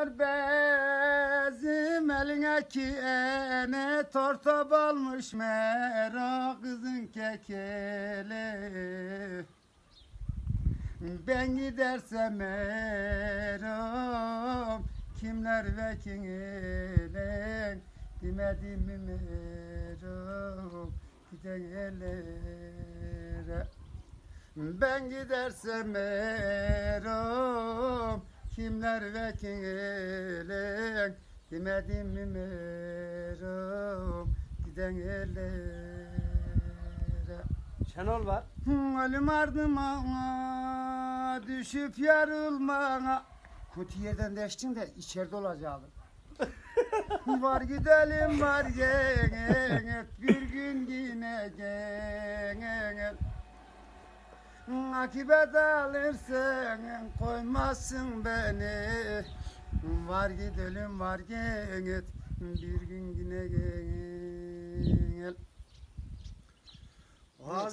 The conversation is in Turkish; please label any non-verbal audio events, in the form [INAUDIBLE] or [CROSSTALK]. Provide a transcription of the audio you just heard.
Bezim eline ki ene tortop olmuş mero kızın kekeli. Ben gidersem erom kimler ve kimler Demedim mi merom giden ellere ben gidersem erom kimler ve kimler demedim mi merom giden ellere Şenol var. Ölüm ardıma düşüp yarılmana. Kötü yerden değiştin de içeride olacaktın [LAUGHS] Var gidelim var gel bir gün yine gel Akibet alırsın koymazsın beni. Var gidelim var gel bir gün yine gel. Ağzım